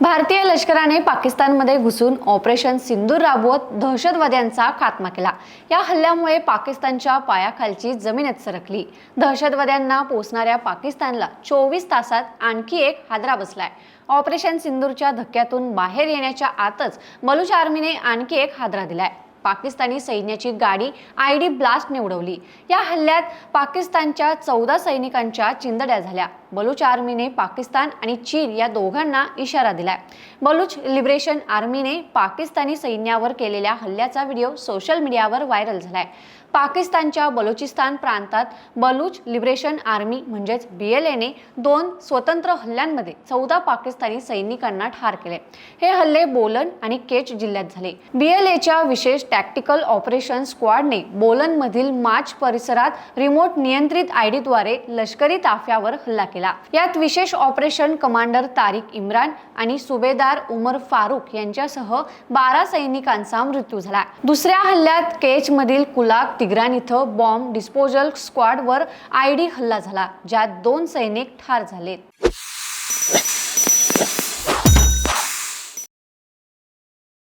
भारतीय लष्कराने पाकिस्तानमध्ये घुसून ऑपरेशन सिंदूर राबवत दहशतवाद्यांचा खात्मा केला. या हल्ल्यामुळे पाकिस्तानच्या पायाखालची जमीनच सरकली. दहशतवाद्यांना पोचणाऱ्या पाकिस्तानला चोवीस तासात आणखी एक हादरा बसलाय. ऑपरेशन सिंदूरच्या धक्क्यातून बाहेर येण्याच्या आतच बलुच आर्मीने आणखी एक हादरा दिलाय. पाकिस्तानी सैन्याची गाडी आय डी ब्लास्टने उडवली या हल्ल्यात पाकिस्तानच्या चौदा सैनिकांच्या चिंदड्या झाल्या. बलूच आर्मीने पाकिस्तान आणि चीन या दोघांना इशारा दिलाय. बलूच लिबरेशन आर्मीने पाकिस्तानी सैन्यावर केलेल्या हल्ल्याचा व्हिडिओ सोशल मीडियावर व्हायरल झालाय. पाकिस्तानच्या बलुचिस्तान प्रांतात बलूच लिबरेशन आर्मी म्हणजेच बी एल एने दोन स्वतंत्र हल्ल्यांमध्ये चौदा पाकिस्तानी सैनिकांना ठार केले. हे हल्ले बोलन आणि केच जिल्ह्यात झाले. बी एल एच्या विशेष टॅक्टिकल ऑपरेशन स्क्वॉडने बोलनमधील माच परिसरात रिमोट नियंत्रित आयडीद्वारे लष्करी ताफ्यावर हल्ला केला. यात विशेष ऑपरेशन कमांडर तारिक इम्रान आणि सुभेदार उमर फारूक यांच्यासह बारा सैनिकांचा मृत्यू झाला. दुसऱ्या हल्ल्यात केच मधील कुलाक तिग्रान इथं बॉम्ब डिस्पोजल स्क्वॉडवर आयडी हल्ला झाला ज्यात दोन सैनिक ठार झालेत.